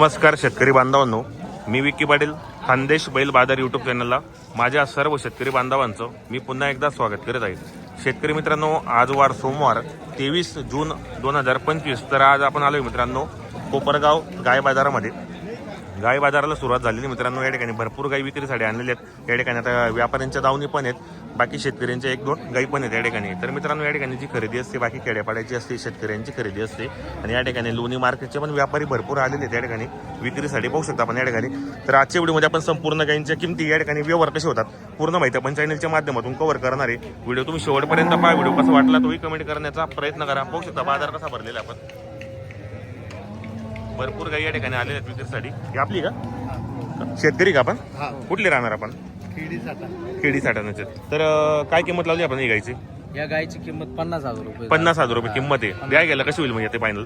नमस्कार शेतकरी बांधवांनो मी विकी पाटील खानदेश बैल बाजार यूट्यूब चॅनलला माझ्या सर्व शेतकरी बांधवांचं मी पुन्हा एकदा स्वागत करत आहे. शेतकरी मित्रांनो आज वार सोमवार तेवीस जून दोन हजार पंचवीस. तर आज आपण आलोय मित्रांनो कोपरगाव गाय बाजारामध्ये. गाय बाजाराला सुरुवात झालेली मित्रांनो या ठिकाणी भरपूर गाई विक्रीसाठी आणलेल्या आहेत. या ठिकाणी आता व्यापाऱ्यांच्या दावणी पण आहेत. बाकी शेतकऱ्यांच्या एक दोन गाई पण आहेत या ठिकाणी. तर मित्रांनो या ठिकाणी जी खरेदी असते बाकी खेड्यापाड्याची असते शेतकऱ्यांची खरेदी असते. आणि या ठिकाणी लोणी मार्केटचे पण व्यापारी भरपूर आलेले आहेत. या ठिकाणी विक्रीसाठी पाहू शकता आपण या ठिकाणी. तर आजच्या व्हिडिओमध्ये आपण संपूर्ण गाईंच्या किमती या ठिकाणी व्यवहार कसे होतात पूर्ण माहिती आपण चॅनलच्या माध्यमातून कव्हर करणार आहे. व्हिडिओ तुम्ही शेवटपर्यंत पहा. व्हिडिओ कसा वाटला तोही कमेंट करण्याचा प्रयत्न करा. पाहू शकता बाजार कसा भरलेला आपण. भरपूर गाई या ठिकाणी आलेल्या आहेत विक्रीसाठी. ही आपली का? शेतकरी का आपण? हा. कुठले राहणार आपण? खेडी साठा. खेडी साठवण्याचे तर अं, काय किंमत लावली आपण ही गायची? या गायची किंमत पन्नास हजार रुपये पन्नास हजार रुपये किंमत आहे. द्या गेला कशी होईल म्हणजे ते फायनल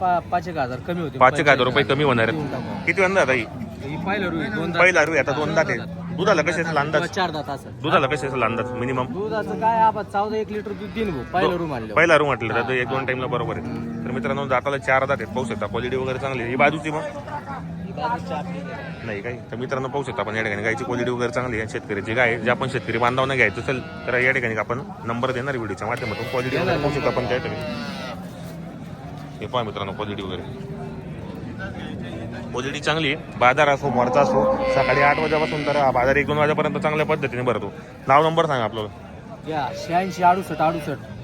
पा- पाच एक हजार कमी होते पाच एक हजार रुपये कमी होणार आहेत. किती आता ही ही पाहिलं रुई दोन दात. पहिला रू आता दोन दात आहे. दुधाला कसे असेल अंदाज? चार दात असं दुधाला कसे असेल अंदाज? मिनिमम दुधाचं काय आपण चौदा एक लिटर दूध देईन भाऊ. पहिलं रूम आणलं पहिला रू म्हटलं तर एक दोन टाइमला बरोबर आहे. मित्रांनो दाताला चार दात आहेत. पाहू शकता क्वालिटी वगैरे चांगली आहे. ही बाजूची मग? नाही काही. तर मित्रांनो पाहू शकता आपण या ठिकाणी गायची क्वालिटी वगैरे चांगली आहे. शेतकऱ्याची गाय जे आपण शेतकरी बांधवांना घ्यायचं असेल तर या ठिकाणी आपण नंबर देणार व्हिडिओच्या माध्यमातून. क्वालिटी वगैरे पाहू शकता आपण काहीतरी. हे पहा मित्रांनो क्वालिटी वगैरे. क्वालिटी चांगली आहे. बाजार असो मोरचा असो सकाळी आठ वाजेपासून तर हा बाजार एक दोन वाजेपर्यंत चांगल्या पद्धतीने भरतो. नाव नंबर सांगा आपल्याला. या शहाऐंशी अडुसष्ट अडुसष्ट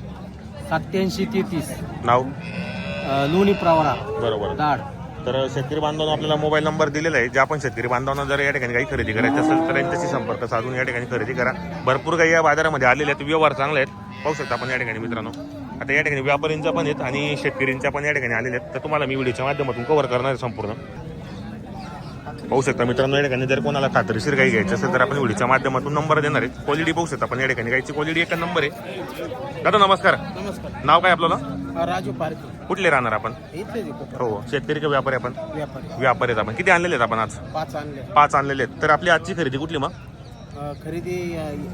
सत्याऐंशी तेहतीस. नाव? लोणी प्रवरा बरोबर. दाड. तर शेतकरी बांधवांना आपल्याला मोबाईल नंबर दिलेला आहे. जे आपण शेतकरी बांधवांना जर या ठिकाणी काही खरेदी करायची असेल तर यांच्याशी संपर्क साधून या ठिकाणी खरेदी करा. भरपूर काही या बाजारामध्ये आलेले आहेत. व्यवहार चांगले आहेत. पाहू शकता आपण या ठिकाणी मित्रांनो. आता या ठिकाणी व्यापाऱ्यांच्या पण आहेत आणि शेतकऱ्यांच्या पण या ठिकाणी आलेले आहेत. तर तुम्हाला मी व्हिडिओच्या माध्यमातून कव्हर करणार आहे संपूर्ण. पाहू शकता मित्रांनो या ठिकाणी जर कोणाला खात्रीशीर काही घ्यायची असेल तर आपण व्हिडिओच्या माध्यमातून नंबर देणार आहे क्वालिटी पाहू शकता आपण या ठिकाणी. गायची क्वालिटी एक नंबर आहे. दादा नमस्कार. नमस्कार. नाव काय आपल्याला राजू पारखे. कुठले राहणार आपण? हो शेतकरी का व्यापारी आपण? व्यापारी. व्यापारी आहेत आपण. किती आणलेले आहेत आपण आज? पाच आणले. पाच आणलेले आहेत. तर आपली आजची खरेदी कुठली मग? खरेदी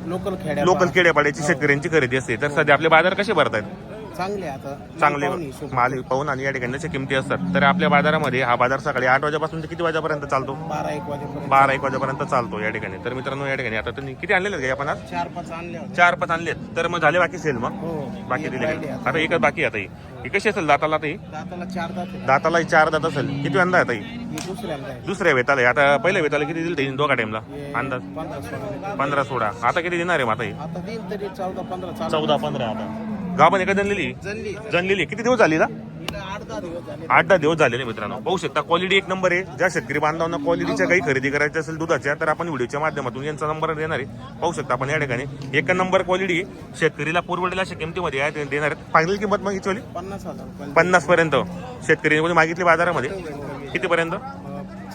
लोकल खेड्या लोकल खेड्यापाड्याची शेतकऱ्यांची खरेदी असते. तर सध्या आपले बाजार कसे भरत आहेत चांगले आता. चांगले माल पाहून आणि या ठिकाणी किमती असतात. तर आपल्या बाजारामध्ये हा बाजार सकाळी आठ वाजेपासून ते किती वाजेपर्यंत चालतो? बारा एक वाजेपर्यंत. बारा एक वाजेपर्यंत चालतो या ठिकाणी. तर मित्रांनो या ठिकाणी आता तुम्ही किती आणलेले का आपण आज चार पाच आणले चार पाच आणलेत. तर मग झाले बाकी सेल मग? हो. बाकी दिले? आता. एकच बाकी आता ही. कशी असेल दाताला ही? दाताला चार दात आहे. दाताला चार दात असेल. किती अंदा आता दुसऱ्या वेताला. आता पहिल्या वेताला किती दिली दोघा टाइमला अंदाज? पंधरा सोळा. आता किती देणार आहे ही? चालू चौदा पंधरा आता. गावाने का जनलेली जनली जनलेली किती दिवस झाली ना आठ दहा दिवस झालेले मित्रांनो. पाहू शकता क्वालिटी एक नंबर आहे. ज्या शेतकरी बांधवांना क्वालिटीच्या काही खरेदी करायची असेल दुधाच्या तर आपण व्हिडिओच्या माध्यमातून यांचा नंबर देणार आहे. पाहू शकता आपण या ठिकाणी. एक नंबर क्वालिटी शेतकरीला पुरवडेल अशा किमतीमध्ये देणार आहेत. फायनल किंमत मग हिचवली पन्नास पर्यंत. शेतकरी मागितली बाजारामध्ये. कितीपर्यंत?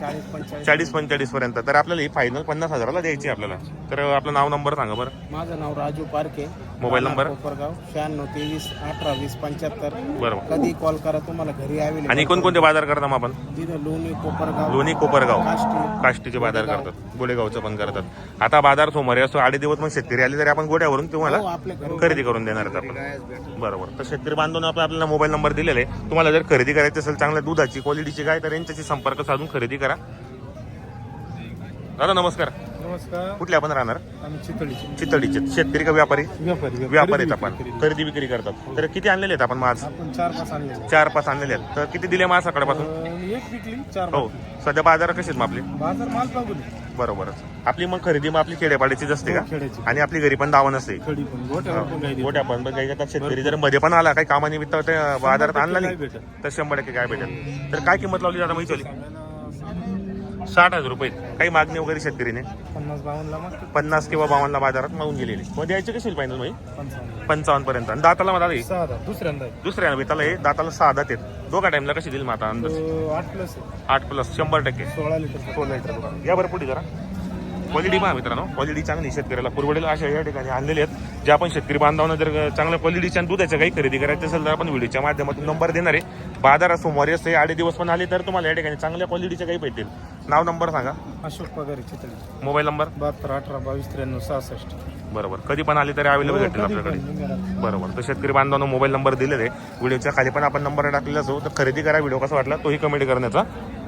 चाळीस पंचाळीस चाळीस पंचेचाळीस पर्यंत. तर आपल्याला ही फायनल पन्नास हजाराला द्यायची आहे आपल्याला. तर आपलं नाव नंबर सांगा बरं. माझं नाव राजू पारखे मोबाईल नंबर? कोपरगाव शहाण्णव तेवीस अठरा वीस पंच्याहत्तर. बरोबर कधी कॉल करा तुम्हाला घरी यावे आणि कोणकोणते बाजार करता मग आपण? तिथं लोणी कोपरगाव लोणी कोपरगाव. काष्टी काष्टीचे बाजार करतात. गोडेगावचं पण करतात. आता बाजार सोमवारी असतो. आडे दिवस मग शेतकरी आले तरी आपण गोड्यावरून हो, तुम्हाला आपल्या घरी खरेदी करून देणार आहेत आपण. बरोबर. तर शेतकरी बांधून आपला आपल्याला मोबाईल नंबर दिलेला आहे. तुम्हाला जर खरेदी करायची असेल चांगल्या दुधाची क्वालिटीची गाय तर यांच्याशी संपर्क साधून खरेदी करा. दादा नमस्कार. नमस्कार. कुठले आपण राहणार? आम्ही चितळीचे. चितळीचे. शेतकरी का व्यापारी? व्यापारी व्यापारी आहेत आपण. खरेदी विक्री करतात. तर किती आणलेले आहेत आपण आपण चार पाच आणले चार पाच आणलेले आहेत. तर किती दिले माझ सकाळपासून? एक विकली चार हो. सध्या बाजार कसे आहेत मग आपले? बाजार माल पागुली बरोबरच. आपली मग खरेदी मग आपली खेड्यापाड्याचीच असते का? खेड्याची. आणि आपली घरी पण दावा नसते खडी पण गोट्यावर पण काही मोठ्या पण काही करतात शेतकरी जर मध्ये पण आला काही कामानिमित्त ते बाजारात आणला नाही भेटत तर शंभर टक्के काय भेटेल? तर काय किंमत लावली जाता माहिती साठ हजार रुपये काही मागणी वगैरे शेतकरीने? पन्नास बावन्नला मग. पन्नास किंवा बावन्नला बाजारात मागून गेलेली. मग द्यायचे कशी पाहिजे माहिती पंचावन्न. पर्यंत. आणि दाताला मला दादा सहा हजार दुसऱ्यांदा दुसऱ्या हे दाताला सहा दात आहेत. दोघा टाइमला कशी देईल माता अंदाज? आठ प्लस आठ प्लस शंभर टक्के. सोळा लिटर सोळा लिटर या बरं पुढे जरा. क्वालिटी पहा मित्रांनो. क्वालिटी चांगली शेतकऱ्याला. पुरवडेल अशा या ठिकाणी आणलेले आहेत. जे आपण शेतकरी बांधवांना जर चांगल्या क्वालिटीच्या दुधाच्या काही खरेदी करायचं असेल तर आपण व्हिडिओच्या माध्यमातून नंबर देणार आहे. बाजारात सोमवारी असते आडे दिवस पण आले तर तुम्हाला या ठिकाणी चांगल्या क्वालिटीच्या काही भेटेल नाव नंबर सांगा. अशोक पगारे चितळी. Mobile number? बहात्तर अठरा बावीस त्र्याण्णव सहासष्ट. बरोबर. कधी पण आले तरी अवेलेबल भेटेल आपल्याकडे. बरोबर. तर शेतकरी बांधवांना मोबाईल नंबर दिलेले आहे. व्हिडिओच्या खाली पण आपण नंबर टाकलेला असो तर खरेदी करा व्हिडिओ कसा वाटला तोही कमेंट करण्याचा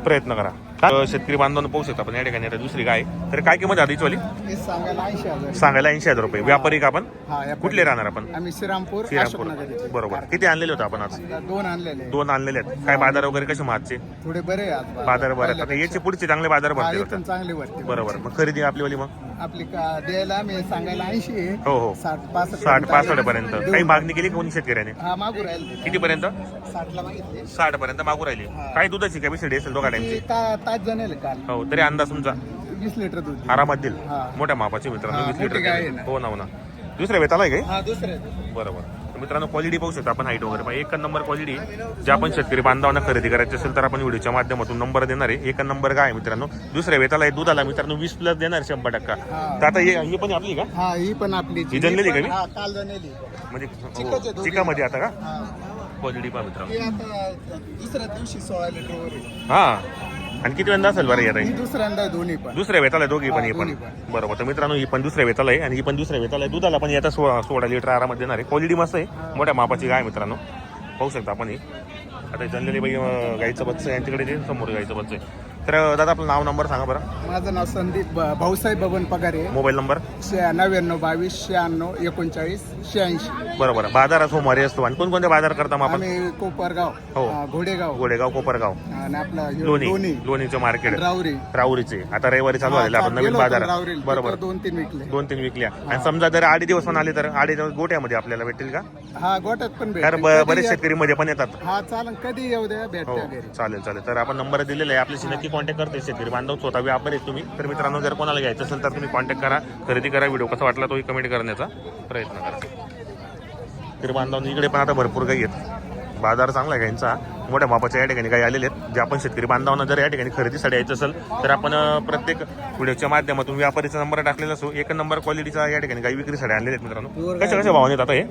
प्रयत्न करा. शेतकरी बांधवांना पाहू शकता आपण या ठिकाणी आता दुसरी गाय. तर काय किंमत आहे वाली? सांगायला ऐंशी हजार. रुपये. व्यापारी का आपण? हा कुठले राहणार आपण? आम्ही श्रीरामपूर श्रीरामपूर. बरोबर. किती आणलेले होते आपण आज? दोन आणलेले दोन आणलेले आहेत. काय बाजार वगैरे कसे मागचे थोडे बरे बाजार. बरे. आता याचे पुढचे चांगले बाजार भरते चांगले बरोबर. मग खरेदी आपली वाली मग? आपली द्यायला मी सांगायला ऐंशी हो हो. साठ पासष्ट साठ पासष्ट पर्यंत. काही मागणी केली कोणी शेतकऱ्याने? मागू राहील. किती पर्यंत साठ पर्यंत मागू राहिली. काय दुधाची कॅपॅसिटी असेल दोघा टाइमची का ताज जणेल काल. हो तरी अंदाज तुमचा? वीस लिटर दूध आरामात देईल हा. मोठ्या मापाचे मित्रांनो हा, वीस मोठी लिटर गाय आहे देईल. ना. हो ना हो ना. दुसऱ्या वेताला आहे काय? हा दुसरे बरोबर. तर मित्रांनो क्वालिटी पाहू शकता आपण हाईट वगैरे. पण एक नंबर क्वालिटी जे आपण शेतकरी बांधवांना खरेदी करायची असेल तर आपण व्हिडिओच्या माध्यमातून नंबर देणार आहे. एक नंबर काय आहे मित्रांनो. दुसऱ्या वेताला आहे दुधाला मित्रांनो वीस प्लस देणार आहे शंभर टक्का. हा. तर आता हे ही पण आपली का? हा ही पण आपली. ही जनलेली का मी? हा काल म्हणजे चिकाचे हो, दोघे. चिकामध्ये आता का? हा. क्वालिटी पहा मित्रांनो. ही आता दुसऱ्या दिवशी सोळा लिटर वर आहे. हा. आणि किती वेळा असेल बरं येत ही दुसऱ्यांदा दोन्ही पण. दुसऱ्या वेताला दोघी पण हा, पण. दोन्ही बरोबर तर मित्रांनो ही पण दुसऱ्या वेताला आहे आणि ही पण दुसऱ्या वेताला आहे. दुधाला पण येता सोळा सोळा लिटर आरामात देणार आहे. क्वालिटी मस्त आहे. मोठ्या मापाची गाय मित्रांनो. पाहू शकता आपण ही. आता जनरली बाई गाईचं बच्चं आहे यांच्याकडे ते समोर गाईचं बच्चं आहे. तर दादा आपलं नाव नंबर सांगा बरं. माझं नाव संदीप ब- भाऊसाहेब बबन पगारे. Mobile number? शे- नव्याण्णव बावीस शहाण्णव एकोणचाळीस शहाऐंशी. बरोबर. बाजार सोमवारी असतो. आणि कोणकोणते बाजार करता मग आपण? आम्ही कोपरगाव हो. हा, घोडेगाव. गोडेगाव कोपरगाव. आणि आपला लोणी. लोणी. लोणीचं मार्केट रावरी राऊरीचे. आता रविवारी चालू झालेलं आपण नवीन बाजार. बरोबर. दोन तीन विकले. दोन तीन विकल्या. आणि समजा जर आडी दिवस पण आले तर आडी दिवस गोट्यामध्ये आपल्याला भेटेल का? हा गोट्यात पण कारण भेटते. ब- कधी बरेच शेतकरी मध्ये पण येतात. हा चालन कधी येऊ द्या हो. घरी. चालेल चालेल. तर आपण नंबर दिलेला आहे. आपल्याशी नक्की कॉन्टॅक्ट करते शेतकरी बांधव स्वतः व्यापारी तुम्ही. तर मित्रांनो जर कोणाला घ्यायचं असेल तर तुम्ही कॉन्टॅक्ट करा. खरेदी करा व्हिडिओ कसा वाटला तोही कमेंट करण्याचा प्रयत्न करा. शेतकरी बांधवांनी इकडे पण आता भरपूर काही आहेत. बाजार चांगला आहे गाईंचा मोठ्या मापाच्या या ठिकाणी काही आलेले आहेत. जे आपण शेतकरी बांधवांना जर या ठिकाणी खरेदीसाठी यायचं असेल तर आपण प्रत्येक व्हिडिओच्या माध्यमातून व्यापारीचा नंबर टाकलेला असो एक नंबर क्वालिटीचा या ठिकाणी काही विक्रीसाठी आणलेले आहेत मित्रांनो. कशा कशा भावाने आता हे?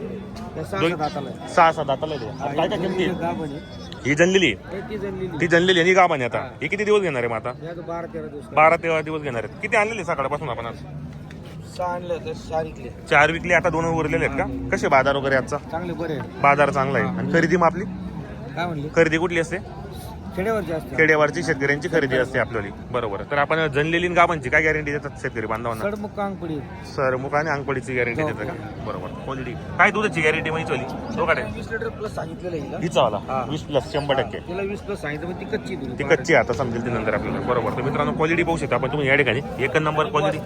सहा सात. आता काय काय किमती आहे? ही जनलेली. ती जनलेली आणि गाभण आहे आता. हे. किती दिवस घेणार आहे मग आता? बारा तेरा दिवस बारा तेरा दिवस घेणार आहेत. किती आणलेले सकाळपासून आपण आज? सहा आणले होते सहा विकले. चार विकले आता दोन उरलेले आहेत का? कसे बाजार वगैरे आजचा? चांगले बरे बाजार चांगला आहे. आणि खरेदी मग आपली? काय म्हणले? खरेदी कुठली असते? खेड्यावरचे असते. खेड्यावरची शेतकऱ्यांची खरेदी असते आपल्याली. बरोबर. तर आपण जनलेली गावांची काय गॅरंटी देतात शेतकरी बांधवांना? सडमुख कांगपुडी सर मुख आणि अंगपडीची गॅरंटी देतात का? बरोबर. क्वालिटी काय दुधाची गॅरंटी माहिती चली? वीस लिटर प्लस सांगितलेलं हिला. हिचा वाला वीस प्लस शंभर टक्के. तिला वीस प्लस सांगितलं ती कच्ची दूध ती कच्ची आता समजेल ती नंतर आपल्याला. बरोबर. तर मित्रांनो क्वालिटी पाहू शकता आपण तुम्ही या ठिकाणी. एक नंबर क्वालिटी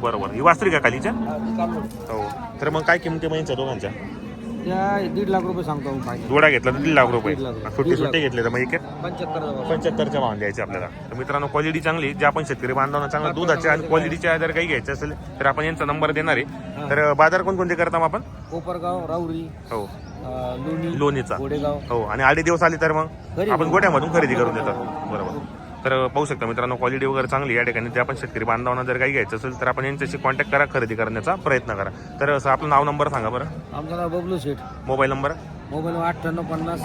बरोबर. ही वास्तरी का खालीच्या? हो तर मग काय किमती माहिती दोघांच्या? त्या दीड लाख रुपये सांगतो आपण फायनल. जोडा घेतला तर दीड लाख रुपये. दीड लाख रुपये. सुट्टी दीड सुट्टी घेतले तर मग एक पंच्याहत्तर पंच्याहत्तरच्या भावाने द्यायचे आपल्याला. तर मित्रांनो क्वालिटी चांगली जे आपण शेतकरी बांधवांना चांगलं दुधाच्या आणि क्वालिटीच्या जर काही घ्यायचं असेल तर आपण यांचा नंबर देणार आहे. तर बाजार कोणकोणते करता मग आपण? कोपरगाव राऊरी हो. अं, लोणी लोणीचा. हो. आणि आडे दिवस आले तर मग? घरी आपण गोट्यामधून खरेदी करून देतात बरोबर. तर पाहू शकता मित्रांनो क्वालिटी वगैरे चांगली आहे. या ठिकाणी. जे आपण शेतकरी बांधवांना जर काही घ्यायचं असेल तर आपण यांच्याशी कॉन्टॅक्ट करा खरेदी करण्याचा प्रयत्न करा. तर असं आपलं नाव नंबर सांगा बरं. आमचं नाव Bablu Sheth. Mobile number? Mobile अठ्ठ्याण्णव पन्नास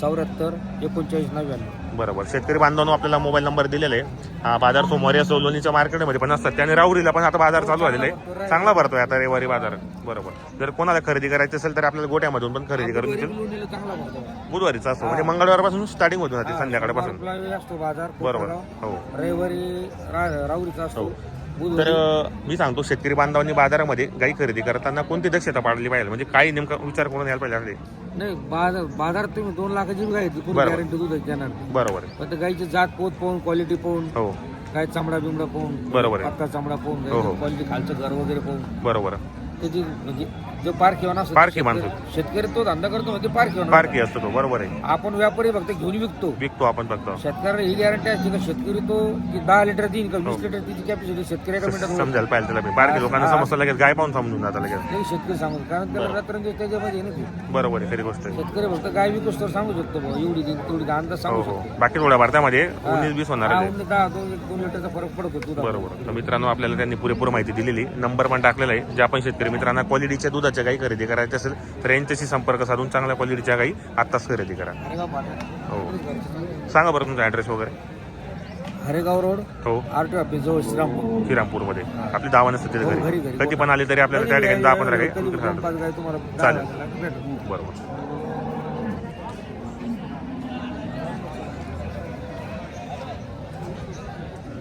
चौऱ्याहत्तर एकोणचाळीस नव्याण्णव. बरोबर. शेतकरी बांधवांनो आपल्याला मोबाईल नंबर दिलेला आहे. हा बाजार सोमवारी असो लोणीच्या मार्केटमध्ये पण असतात. त्याने राहुरीला पण आता बाजार चालू झालेला आहे. चांगला भरतोय आता रविवारी बाजार. बरोबर. जर कोणाला खरेदी करायची असेल तर आपल्याला गोट्यामधून पण खरेदी करून देतील बुधवारीचा असतो. म्हणजे मंगळवारपासून स्टार्टिंग होतो जाते संध्याकाळपासून. असतो बाजार. बरोबर. हो. रविवारी राऊरीचा असतो. तर मी सांगतो शेतकरी बांधवांनी बाजारामध्ये गाई खरेदी करताना कोणती दक्षता पाळली पाहिजे? म्हणजे काही नेमका विचार करून यायला पाहिजे नाही बाजार तुम्ही दोन लाखाची बी गाय घेतली कोणी बरोबर. गॅरंटी दूध देणार. बरोबर आहे पण त्या गाईची जात पोत पाहून क्वालिटी पाहून हो काय चामडा बिमडा पाहून बरोबर आहे. पत्ता चामडा पाहून हो, हो. क्वालिटी खालचं घर वगैरे पाहून बरोबर त्याची म्हणजे जो पारखी नसतो पारखी शेतकरी- माणूस. शेतकरी तो धंदा करतो म्हणजे पारखी पारखी असतो तो बरोबर आहे. आपण व्यापारी फक्त घेऊन विकतो. विकतो आपण फक्त. शेतकऱ्याला ही गॅरंटी असते का शेतकरी तो की दहा लिटर देईन का वीस लिटर तिची कॅपॅसिटी शेतकरी मिनिटात होईल. समजायला पाहिजे त्याला मी बारकी लोकांना समजतं लगेच गाय पाहून समजून जातं लगेच. नाही शेतकरी सांगू कारण त्याला रात्रंदिवस त्याच्यामध्ये आहे ना ते. बरोबर आहे खरी गोष्ट आहे. शेतकरी फक्त गाय विकूस तर सांगू शकतो बुवा, एवढी देईन तेवढी देईन, अंदाज हो सांगू हो शकतो. बाकी थोड्या भारतामध्ये उन्नीस बीस होणार हा, आहे. दहा दोन दोन लिटरचा फरक पडतो दुधात बरोबर. तर मित्रांनो आपल्याला त्यांनी पुरेपूर माहिती दिलेली. नंबर पण टाकलेला आहे. जे आपण शेतकरी मित्रांना क्वालिटीच्या दुधाच्या गाई खरेदी करायच्या असेल तर यांच्याशी संपर्क साधून चांगल्या क्वालिटीच्या गाई आत्ताच खरेदी करा. हो. सांगा बरं तुमचा ॲड्रेस वगैरे. हरेगाव रोड हो. आर टी ऑफिस जवळ श्रीरामपूर. श्रीरामपूरमध्ये. आपली दावा नसते तिथे हो, घरी. कधी पण आली तरी आपल्याला त्या ठिकाणी दहा पंधरा तुम्हाला चालेल. दहा. बरोबर.